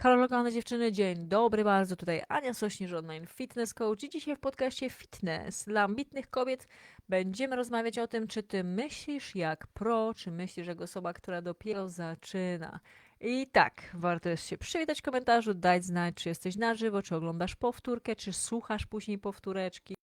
Halo lokalne dziewczyny, dzień dobry bardzo, tutaj Ania Sośnierz Online Fitness Coach i dzisiaj w podcaście Fitness dla ambitnych kobiet będziemy rozmawiać o tym, czy ty myślisz jak pro, czy myślisz jak osoba, która dopiero zaczyna. I tak, warto jest się przywitać w komentarzu, dać znać, czy jesteś na żywo, czy oglądasz powtórkę, czy słuchasz później powtóreczki.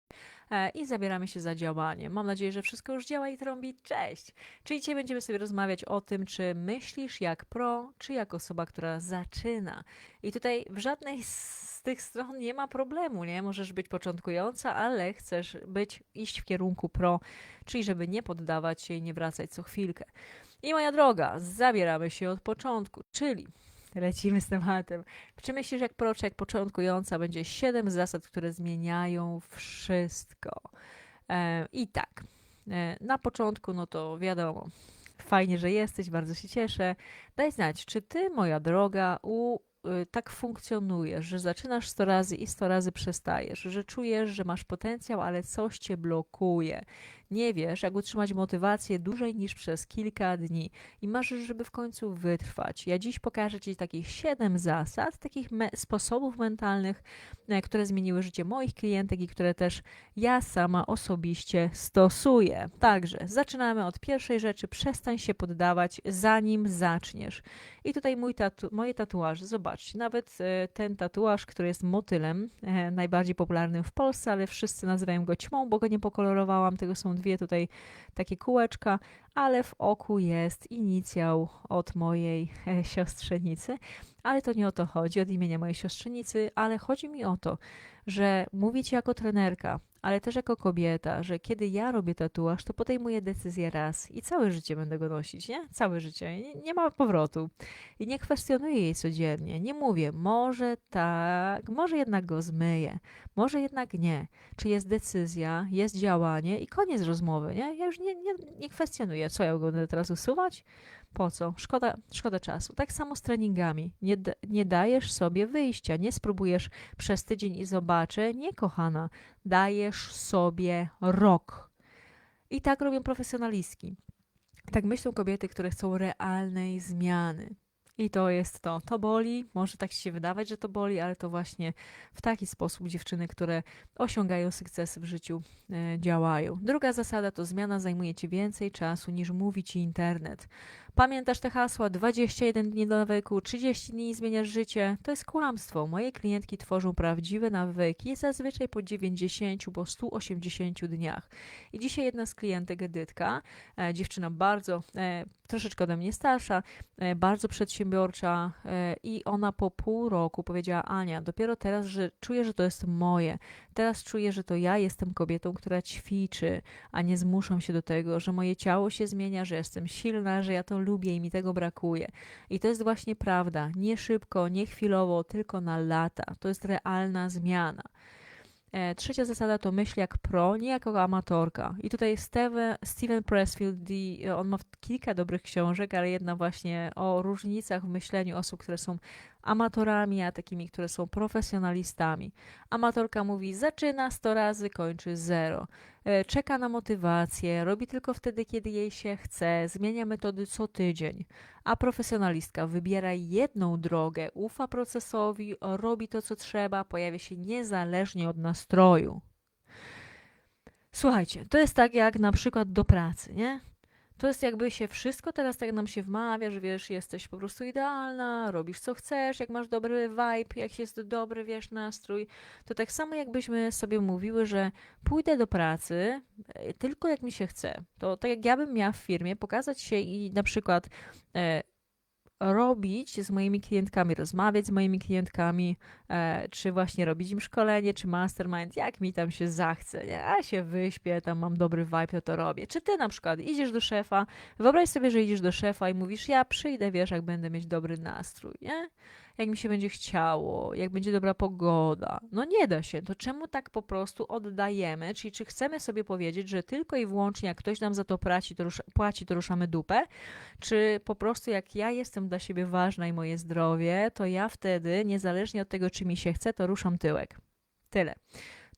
E, I zabieramy się za działanie. Mam nadzieję, że wszystko już działa i trąbi. Cześć! Czyli dzisiaj będziemy sobie rozmawiać o tym, czy myślisz jak pro, czy jak osoba, która zaczyna. I tutaj w żadnej z tych stron nie ma problemu, nie? Możesz być początkująca, ale chcesz być, iść w kierunku pro, czyli żeby nie poddawać się i nie wracać co chwilkę. I moja droga, zabieramy się od początku, czyli lecimy z tematem. Czy myślisz, jak pro, czy jak początkująca będzie siedem zasad, które zmieniają wszystko? E, I tak, e, na początku, no to wiadomo, fajnie, że jesteś, bardzo się cieszę. Daj znać, czy ty, moja droga, u, y, tak funkcjonujesz, że zaczynasz 100 razy i 100 razy przestajesz, że czujesz, że masz potencjał, ale coś cię blokuje. Nie wiesz, jak utrzymać motywację dłużej niż przez kilka dni i marzysz, żeby w końcu wytrwać. Ja dziś pokażę Ci takich siedem zasad, takich me sposobów mentalnych, e, które zmieniły życie moich klientek i które też ja sama osobiście stosuję. Także zaczynamy od pierwszej rzeczy. Przestań się poddawać, zanim zaczniesz. I tutaj mój tatu moje tatuaże, zobaczcie, nawet e, ten tatuaż, który jest motylem, e, najbardziej popularnym w Polsce, ale wszyscy nazywają go ćmą, bo go nie pokolorowałam, tego są dwie tutaj takie kółeczka, ale w oku jest inicjał od mojej e, siostrzenicy, ale to nie o to chodzi, od imienia mojej siostrzenicy, ale chodzi mi o to, że mówić jako trenerka, ale też jako kobieta, że kiedy ja robię tatuaż, to podejmuję decyzję raz i całe życie będę go nosić, nie? Całe życie. Nie, nie ma powrotu. I nie kwestionuję jej codziennie. Nie mówię, może tak, może jednak go zmyję, może jednak nie. Czy jest decyzja, jest działanie i koniec rozmowy, nie? Ja już nie, nie, nie kwestionuję, co ja go będę teraz usuwać? Po co? Szkoda, szkoda czasu. Tak samo z treningami. Nie, nie dajesz sobie wyjścia, nie spróbujesz przez tydzień i zobaczę. Nie, kochana, dajesz sobie rok. I tak robią profesjonalistki. Tak myślą kobiety, które chcą realnej zmiany. I to jest to. To boli, może tak się wydawać, że to boli, ale to właśnie w taki sposób dziewczyny, które osiągają sukcesy w życiu, e, działają. Druga zasada to zmiana zajmuje ci więcej czasu niż mówi ci internet. Pamiętasz te hasła 21 dni do nawyku, 30 dni zmieniasz życie? To jest kłamstwo. Moje klientki tworzą prawdziwe nawyki zazwyczaj po 90, po 180 dniach. I dzisiaj jedna z klientek, Edytka, e, dziewczyna bardzo, e, troszeczkę ode mnie starsza, e, bardzo przedsiębiorcza e, i ona po pół roku powiedziała Ania, dopiero teraz, że czuję, że to jest moje. Teraz czuję, że to ja jestem kobietą, która ćwiczy, a nie zmuszam się do tego, że moje ciało się zmienia, że jestem silna, że ja to lubię i mi tego brakuje. I to jest właśnie prawda. Nie szybko, nie chwilowo, tylko na lata. To jest realna zmiana. E, trzecia zasada to myśl jak pro, nie jako amatorka. I tutaj Steven, Steven Pressfield, on ma kilka dobrych książek, ale jedna właśnie o różnicach w myśleniu osób, które są amatorami, a takimi, które są profesjonalistami. Amatorka mówi, zaczyna 100 razy, kończy 0. E, czeka na motywację, robi tylko wtedy, kiedy jej się chce, zmienia metody co tydzień. A profesjonalistka wybiera jedną drogę, ufa procesowi, robi to, co trzeba, pojawia się niezależnie od nastroju. Słuchajcie, to jest tak jak na przykład do pracy, nie? To jest jakby się wszystko teraz tak nam się wmawia, że wiesz, jesteś po prostu idealna, robisz co chcesz, jak masz dobry vibe, jak jest dobry, wiesz, nastrój. To tak samo jakbyśmy sobie mówiły, że pójdę do pracy e, tylko jak mi się chce. To tak jak ja bym miała w firmie pokazać się i na przykład e, robić z moimi klientkami, rozmawiać z moimi klientkami, e, czy właśnie robić im szkolenie, czy mastermind, jak mi tam się zachce, nie? Ja się wyśpię, tam mam dobry vibe, to to robię. Czy ty na przykład idziesz do szefa, wyobraź sobie, że idziesz do szefa i mówisz, ja przyjdę, wiesz, jak będę mieć dobry nastrój, nie? Jak mi się będzie chciało, jak będzie dobra pogoda. No nie da się. To czemu tak po prostu oddajemy? Czyli czy chcemy sobie powiedzieć, że tylko i wyłącznie jak ktoś nam za to płaci, to, rusza, płaci, to ruszamy dupę? Czy po prostu jak ja jestem dla siebie ważna i moje zdrowie, to ja wtedy, niezależnie od tego, czy mi się chce, to ruszam tyłek. Tyle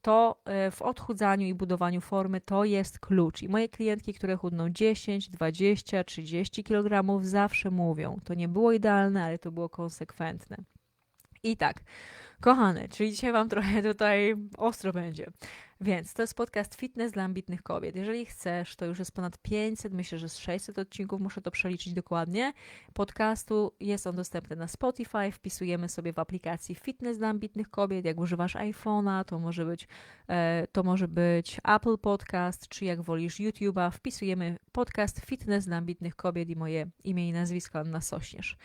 to e, w odchudzaniu i budowaniu formy to jest klucz. I moje klientki, które chudną 10, 20, 30 kg, zawsze mówią: To nie było idealne, ale to było konsekwentne. I tak, kochane, czyli dzisiaj Wam trochę tutaj ostro będzie. Więc to jest podcast Fitness dla ambitnych kobiet. Jeżeli chcesz, to już jest ponad 500, myślę, że z 600 odcinków, muszę to przeliczyć dokładnie. Podcastu jest on dostępny na Spotify. Wpisujemy sobie w aplikacji Fitness dla ambitnych kobiet. Jak używasz iPhone'a, to może być, e, to może być Apple Podcast, czy jak wolisz YouTube'a. Wpisujemy podcast Fitness dla ambitnych kobiet i moje imię i nazwisko Anna Sośnierz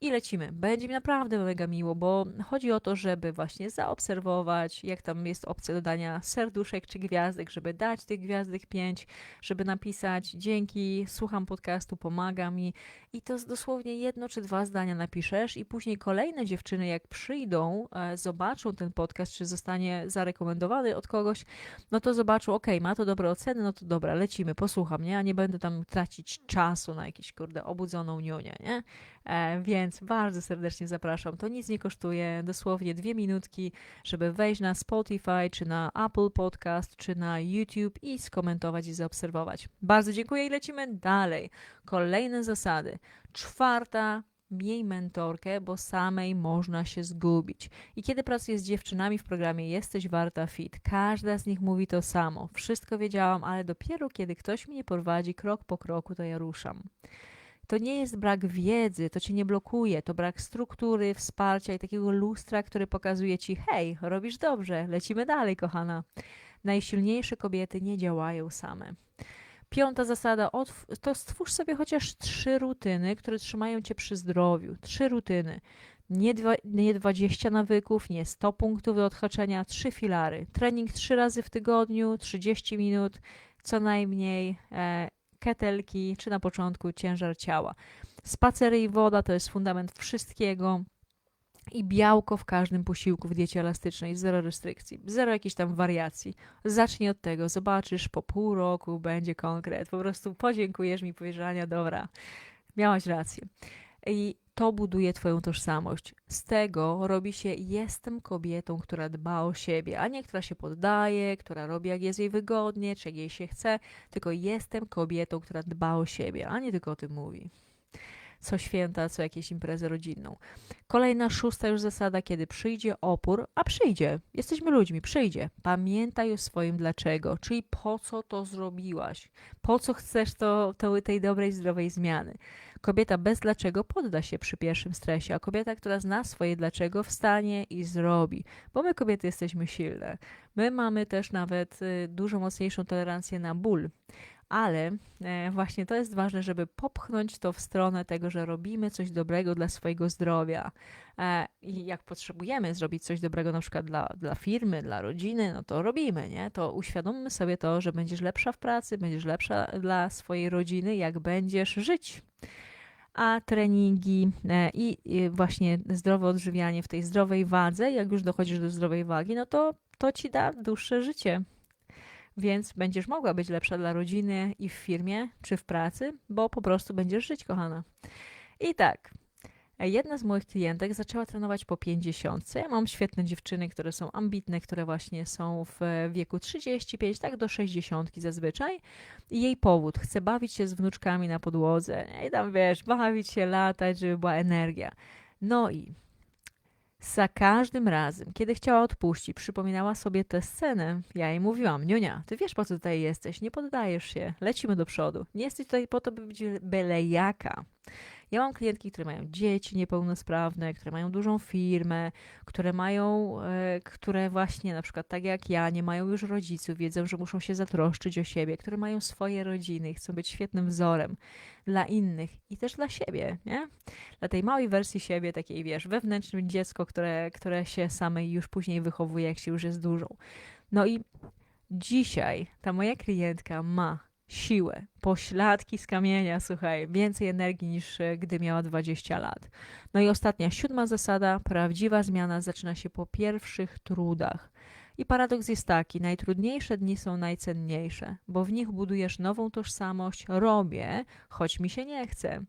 i lecimy. Będzie mi naprawdę mega miło, bo chodzi o to, żeby właśnie zaobserwować, jak tam jest opcja dodania serduszek czy gwiazdek, żeby dać tych gwiazdek pięć, żeby napisać dzięki, słucham podcastu, pomaga mi i to dosłownie jedno czy dwa zdania napiszesz i później kolejne dziewczyny, jak przyjdą, e, zobaczą ten podcast, czy zostanie zarekomendowany od kogoś, no to zobaczą, ok, ma to dobre oceny, no to dobra, lecimy, posłucham, nie? A nie będę tam tracić czasu na jakieś, kurde, obudzoną niunię, nie? E, więc bardzo serdecznie zapraszam. To nic nie kosztuje, dosłownie dwie minutki, żeby wejść na Spotify, czy na Apple Podcast, czy na YouTube i skomentować i zaobserwować. Bardzo dziękuję i lecimy dalej. Kolejne zasady. Czwarta miej mentorkę, bo samej można się zgubić. I kiedy pracuję z dziewczynami w programie Jesteś Warta Fit, każda z nich mówi to samo. Wszystko wiedziałam, ale dopiero kiedy ktoś mnie prowadzi krok po kroku, to ja ruszam. To nie jest brak wiedzy, to cię nie blokuje, to brak struktury, wsparcia i takiego lustra, który pokazuje ci: hej, robisz dobrze, lecimy dalej, kochana. Najsilniejsze kobiety nie działają same. Piąta zasada to stwórz sobie chociaż trzy rutyny, które trzymają cię przy zdrowiu. Trzy rutyny. Nie, dwa, nie 20 nawyków, nie 100 punktów do odhaczenia, trzy filary. Trening trzy razy w tygodniu, 30 minut co najmniej. E, ketelki, czy na początku ciężar ciała. Spacery i woda to jest fundament wszystkiego. I białko w każdym posiłku w diecie elastycznej, zero restrykcji, zero jakichś tam wariacji. Zacznij od tego, zobaczysz, po pół roku będzie konkret. Po prostu podziękujesz mi, powiesz, Ania, dobra, miałaś rację. I to buduje Twoją tożsamość. Z tego robi się jestem kobietą, która dba o siebie, a nie która się poddaje, która robi jak jest jej wygodnie, czy jak jej się chce, tylko jestem kobietą, która dba o siebie, a nie tylko o tym mówi co święta, co jakieś imprezę rodzinną. Kolejna, szósta już zasada, kiedy przyjdzie opór, a przyjdzie, jesteśmy ludźmi, przyjdzie. Pamiętaj o swoim dlaczego, czyli po co to zrobiłaś, po co chcesz to, to tej dobrej, zdrowej zmiany. Kobieta bez dlaczego podda się przy pierwszym stresie, a kobieta, która zna swoje dlaczego, wstanie i zrobi. Bo my kobiety jesteśmy silne. My mamy też nawet y, dużo mocniejszą tolerancję na ból ale e, właśnie to jest ważne, żeby popchnąć to w stronę tego, że robimy coś dobrego dla swojego zdrowia. E, I jak potrzebujemy zrobić coś dobrego na przykład dla, dla firmy, dla rodziny, no to robimy, nie? To uświadommy sobie to, że będziesz lepsza w pracy, będziesz lepsza dla swojej rodziny, jak będziesz żyć a treningi e, i właśnie zdrowe odżywianie w tej zdrowej wadze, jak już dochodzisz do zdrowej wagi, no to to ci da dłuższe życie więc będziesz mogła być lepsza dla rodziny i w firmie, czy w pracy, bo po prostu będziesz żyć, kochana. I tak, jedna z moich klientek zaczęła trenować po 50. Ja mam świetne dziewczyny, które są ambitne, które właśnie są w wieku 35, tak do 60 zazwyczaj. I jej powód, chce bawić się z wnuczkami na podłodze i tam, wiesz, bawić się, latać, żeby była energia. No i za każdym razem, kiedy chciała odpuścić, przypominała sobie tę scenę. Ja jej mówiłam, Niunia, ty wiesz po co tutaj jesteś, nie poddajesz się, lecimy do przodu. Nie jesteś tutaj po to, by być byle jaka. Ja mam klientki, które mają dzieci niepełnosprawne, które mają dużą firmę, które mają, e, które właśnie na przykład tak jak ja, nie mają już rodziców, wiedzą, że muszą się zatroszczyć o siebie, które mają swoje rodziny, chcą być świetnym wzorem dla innych i też dla siebie, nie? Dla tej małej wersji siebie, takiej wiesz, wewnętrznym dziecko, które, które się samej już później wychowuje, jak się już jest dużą. No i dzisiaj ta moja klientka ma siłę, pośladki z kamienia, słuchaj, więcej energii niż e, gdy miała 20 lat. No i ostatnia, siódma zasada, prawdziwa zmiana zaczyna się po pierwszych trudach. I paradoks jest taki: najtrudniejsze dni są najcenniejsze, bo w nich budujesz nową tożsamość. Robię, choć mi się nie chce.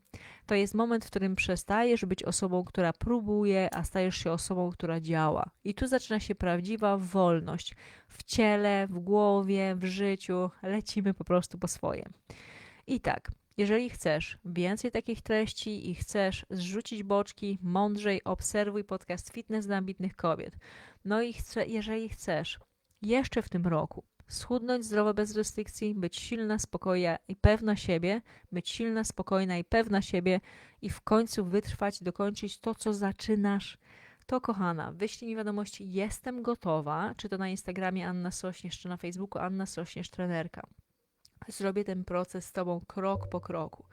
To jest moment, w którym przestajesz być osobą, która próbuje, a stajesz się osobą, która działa. I tu zaczyna się prawdziwa wolność w ciele, w głowie, w życiu. Lecimy po prostu po swoje. I tak, Jeżeli chcesz więcej takich treści i chcesz zrzucić boczki, mądrzej obserwuj podcast Fitness dla ambitnych kobiet. No i jeżeli chcesz jeszcze w tym roku schudnąć zdrowo bez restrykcji, być silna, spokojna i pewna siebie, być silna, spokojna i pewna siebie i w końcu wytrwać, dokończyć to, co zaczynasz, to kochana, wyślij mi wiadomości, jestem gotowa, czy to na Instagramie Anna Sośnierz, czy na Facebooku Anna Sośnierz, trenerka. Zrobię ten proces z Tobą krok po kroku.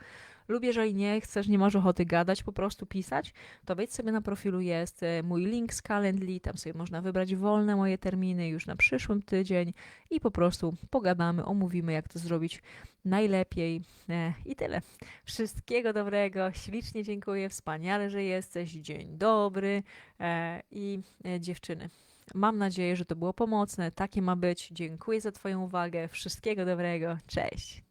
Lub jeżeli nie chcesz, nie masz ochoty gadać, po prostu pisać, to wejdź sobie na profilu, jest e, mój link z Calendly, tam sobie można wybrać wolne moje terminy już na przyszłym tydzień i po prostu pogadamy, omówimy, jak to zrobić najlepiej e, i tyle. Wszystkiego dobrego, ślicznie dziękuję, wspaniale, że jesteś, dzień dobry e, i dziewczyny. Mam nadzieję, że to było pomocne. Takie ma być. Dziękuję za Twoją uwagę. Wszystkiego dobrego. Cześć.